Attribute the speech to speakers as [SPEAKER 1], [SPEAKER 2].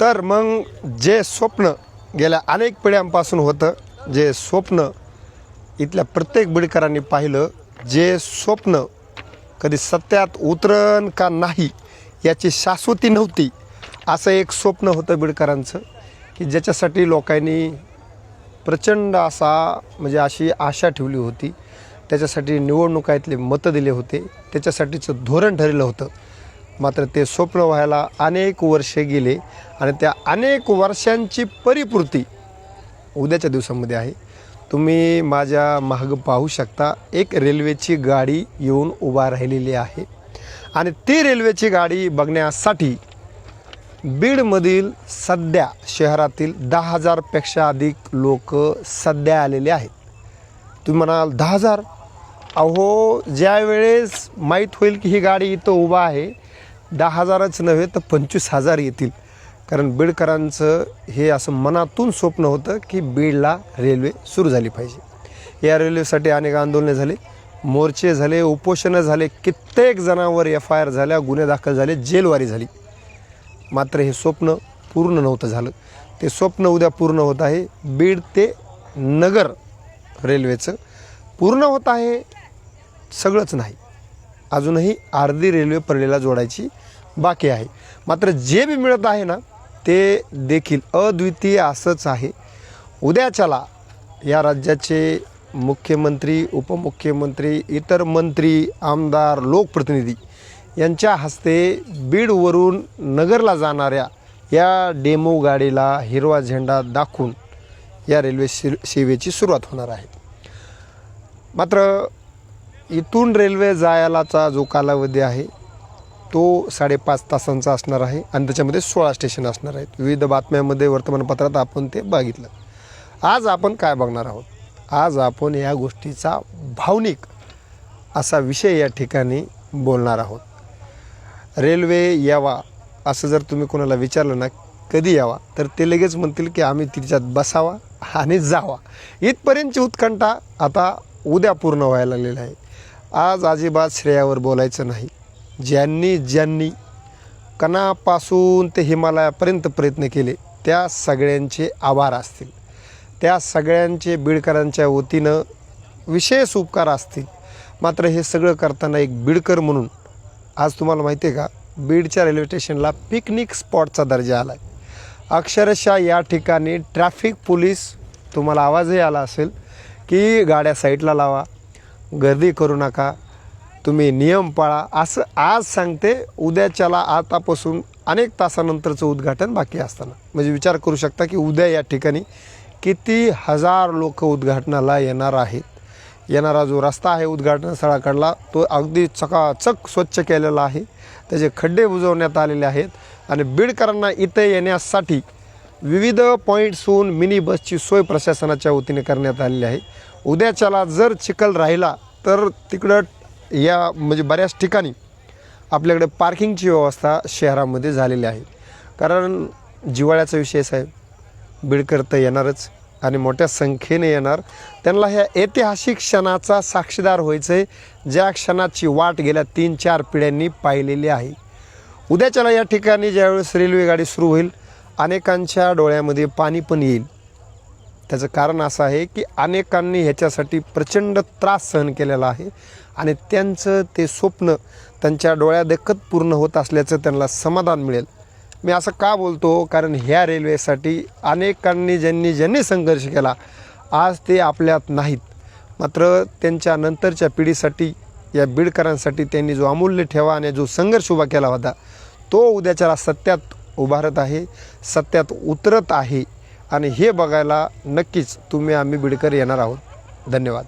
[SPEAKER 1] तर मग जे स्वप्न गेल्या अनेक पिढ्यांपासून होतं जे स्वप्न इथल्या प्रत्येक बिडकरांनी पाहिलं जे स्वप्न कधी सत्यात उतरण का नाही याची शाश्वती नव्हती असं एक स्वप्न होतं बिडकरांचं की ज्याच्यासाठी लोकांनी प्रचंड असा म्हणजे अशी आशा ठेवली होती त्याच्यासाठी निवडणुकातले मतं दिले होते त्याच्यासाठीचं धोरण ठरलं होतं. मात्र ते स्वप्न व्हायला अनेक वर्षे गेले आणि त्या अनेक वर्षांची परिपूर्ती उद्याच्या दिवसामध्ये आहे. तुम्ही माझ्या मागं पाहू शकता एक रेल्वेची गाडी येऊन उभा राहिलेली आहे आणि ती रेल्वेची गाडी बघण्यासाठी बीडमधील सध्या शहरातील दहा हजारपेक्षा अधिक लोक सध्या आलेले आहेत. तुम्ही म्हणाल दहा हजार? अहो ज्यावेळेस माहीत होईल की ही गाडी इथं उभा आहे दहा हजारच नव्हे तर पंचवीस हजार येतील. कारण बीडकरांचं हे असं मनातून स्वप्न होतं की बीडला रेल्वे सुरू झाली पाहिजे. या रेल्वेसाठी अनेक आंदोलने झाले. मोर्चे झाले उपोषणं झाले कित्येक जणांवर एफ आय आर झाल्या गुन्हे दाखल झाले जेलवारी झाली. मात्र हे स्वप्न पूर्ण नव्हतं झालं. ते स्वप्न उद्या पूर्ण होत आहे. बीड ते नगर रेल्वेचं पूर्ण होत आहे सगळंच नाही. अजूनही अर्धी रेल्वे परळीला जोडायची बाकी आहे. मात्र जे बी मिळत आहे ना ते देखील अद्वितीय असंच आहे. उद्याच्याला या राज्याचे मुख्यमंत्री उपमुख्यमंत्री इतर मंत्री आमदार लोकप्रतिनिधी यांच्या हस्ते बीडवरून नगरला जाणाऱ्या या डेमो गाडीला हिरवा झेंडा दाखवून या रेल्वे से सेवेची सुरुवात होणार आहे. मात्र इथून रेल्वे जायलाचा जो कालावधी आहे तो साडेपाच तासांचा असणार आहे आणि त्याच्यामध्ये सोळा स्टेशन असणार आहेत. विविध बातम्यांमध्ये वर्तमानपत्रात आपण ते बघितलं. आज आपण काय बघणार आहोत? आज आपण या गोष्टीचा भावनिक असा विषय या ठिकाणी बोलणार आहोत. रेल्वे यावा असं जर तुम्ही कोणाला विचारलं ना कधी यावा तर ते लगेच म्हणतील की आम्ही तिच्यात बसावा आणि जावा. इथपर्यंतची उत्कंठा आता उद्या पूर्ण व्हायला लागलेला आहे. आज अजिबात श्रेयावर बोलायचं नाही. ज्यांनी ज्यांनी कणापासून ते हिमालयापर्यंत प्रयत्न केले त्या सगळ्यांचे आभार असतील. त्या सगळ्यांचे बीडकरांच्या वतीनं विशेष उपकार असतील. मात्र हे सगळं करताना एक बीडकर म्हणून आज तुम्हाला माहिती आहे का बीडच्या रेल्वे स्टेशनला पिकनिक स्पॉटचा दर्जा आला आहे अक्षरशः या ठिकाणी ट्रॅफिक पोलीस तुम्हाला आवाजही आला असेल की गाड्या साईडला लावा गर्दी करू नका. तुम्ही नियम पाळा. असं आज सांगते उद्याच्याला आतापासून अनेक तासानंतरचं उद्घाटन बाकी असताना. म्हणजे विचार करू शकता की उद्या या ठिकाणी किती हजार लोक उद्घाटनाला येणार आहेत. येणारा जो रस्ता आहे उद्घाटन स्थळाकडला तो अगदी चकाचक स्वच्छ केलेला आहे. त्याचे खड्डे बुजवण्यात आलेले आहेत. आणि बीडकरांना इथं येण्यासाठी विविध पॉईंट्सहून मिनी बसची सोय प्रशासनाच्या वतीने करण्यात आलेली आहे. उद्याच्याला जर चिखल राहिला तर तिकडं या म्हणजे बऱ्याच ठिकाणी आपल्याकडे पार्किंगची व्यवस्था शहरामध्ये झालेली आहे. कारण जिवाळ्याचा विषय साहेब. बीडकर तर येणारच आणि मोठ्या संख्येने येणार. त्यांना ह्या ऐतिहासिक क्षणाचा साक्षीदार व्हायचं आहे ज्या क्षणाची वाट गेल्या तीन चार पिढ्यांनी पाहिलेली आहे. उद्याच्याला या ठिकाणी ज्यावेळेस रेल्वे गाडी सुरू होईल अनेकांच्या डोळ्यामध्ये पाणी पण येईल. त्याचं कारण असं आहे की अनेकांनी ह्याच्यासाठी प्रचंड त्रास सहन केलेला आहे आणि त्यांचं ते स्वप्न त्यांच्या डोळ्यादेखत पूर्ण होत असल्याचं त्यांना समाधान मिळेल. मी असं का बोलतो? कारण ह्या रेल्वेसाठी अनेकांनी ज्यांनी ज्यांनी संघर्ष केला आज ते आपल्यात नाहीत. मात्र त्यांच्या नंतरच्या पिढीसाठी या बीडकरांसाठी त्यांनी जो अमूल्य ठेवा आणि जो संघर्ष उभा केला होता तो उद्याच्या सत्यात उभारत आहे सत्यात उतरत आहे. आणि हे बघायला नक्कीच तुम्ही आम्ही बिडकर येणार आहोत. धन्यवाद.